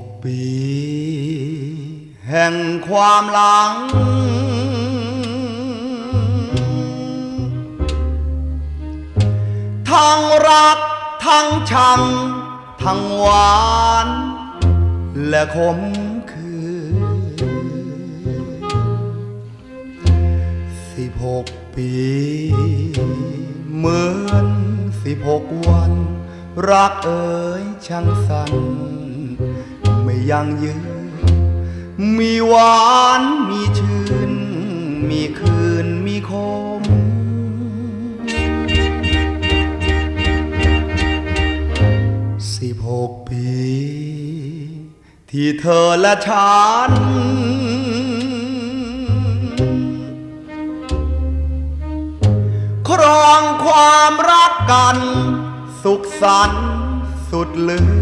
กปี แห่งความหลัง ทั้งรัก ทั้งชัง ทั้งหวาน และขมคือสิบหกปี เหมือนสิบหกวัน รักเอ๋ยช่างสันไม่ ยังยืน มีหวานมีชื่น มีคืนมีคม สิบหกปี ที่เธอและฉัน ครองความรักกัน สุขสันต์สุดลือ